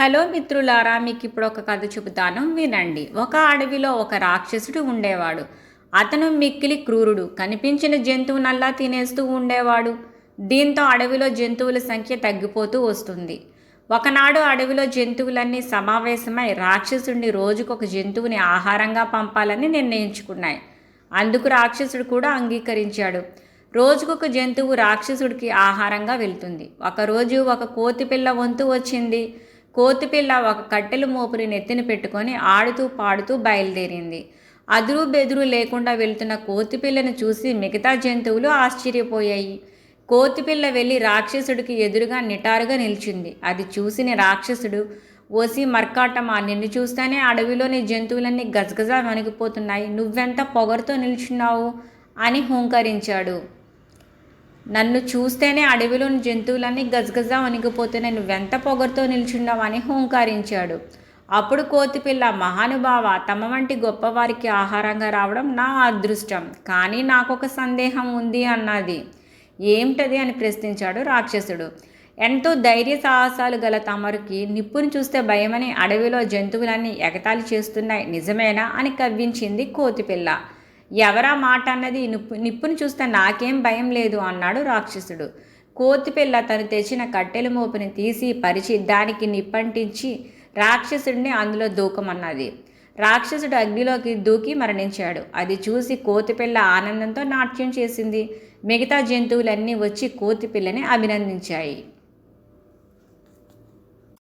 Hello మిత్రులారా మీకు ఇప్పుడు ఒక కథ చెబుతాను వినండి. ఒక అడవిలో ఒక రాక్షసుడు ఉండేవాడు. అతను మిక్కిలి క్రూరుడు. కనిపించిన జంతువునల్లా తినేస్తూ ఉండేవాడు. దీంతో అడవిలో జంతువుల సంఖ్య తగ్గిపోతూ వస్తుంది. ఒకనాడు అడవిలో జంతువులన్నీ సమావేశమై రాక్షసుడిని రోజుకొక జంతువుని ఆహారంగా పంపాలని నిర్ణయించుకున్నాయి. అందుకు రాక్షసుడు కూడా అంగీకరించాడు. రోజుకొక జంతువు రాక్షసుడికి ఆహారంగా వెళ్తుంది. ఒకరోజు ఒక కోతిపిల్ల వంతు వచ్చింది. కోతిపిల్ల ఒక కట్టెల మోపుని నెత్తిన పెట్టుకొని ఆడుతూ పాడుతూ బయలుదేరింది. అదురు బెదురు లేకుండా వెళ్తున్న కోతిపిల్లను చూసి మిగతా జంతువులు ఆశ్చర్యపోయాయి. కోతిపిల్ల వెళ్ళి రాక్షసుడికి ఎదురుగా నిటారుగా నిలిచింది. అది చూసిన రాక్షసుడు ఓసి మర్కాటమా నిన్ను చూస్తేనే అడవిలోని జంతువులన్నీ గజగజ వణిగిపోతున్నాయి. నువ్వెంత పొగరుతో నిల్చున్నావు? అని హూంకరించాడు. నన్ను చూస్తేనే అడవిలోని జంతువులన్నీ గజగజ వణికిపోతున్నాయి నువ్వెంత పొగరుతో నిల్చున్నావని హూంకారించాడు. అప్పుడు కోతిపిల్ల మహానుభావ తమ వంటి గొప్పవారికి ఆహారంగా రావడం నా అదృష్టం. కానీ నాకొక సందేహం ఉంది అన్నది. ఏమిటది అని ప్రశ్నించాడు రాక్షసుడు. ఎంతో ధైర్య సాహసాలు గల తమరికి నిప్పుని చూస్తే భయమని అడవిలో జంతువులన్నీ ఎగతాళి చేస్తున్నాయి. నిజమేనా అని కవ్వించింది కోతిపిల్ల. ఎవరా మాట అన్నది నిప్పు నిప్పును చూస్తే నాకేం భయం లేదు అన్నాడు రాక్షసుడు. కోతిపిల్ల తను తెచ్చిన కట్టెల మోపుని తీసి పరిచి దానికి నిప్పంటించి రాక్షసుడిని అందులో దూకమన్నది. రాక్షసుడు అగ్నిలోకి దూకి మరణించాడు. అది చూసి కోతిపిల్ల ఆనందంతో నాట్యం చేసింది. మిగతా జంతువులన్నీ వచ్చి కోతిపిల్లని అభినందించాయి.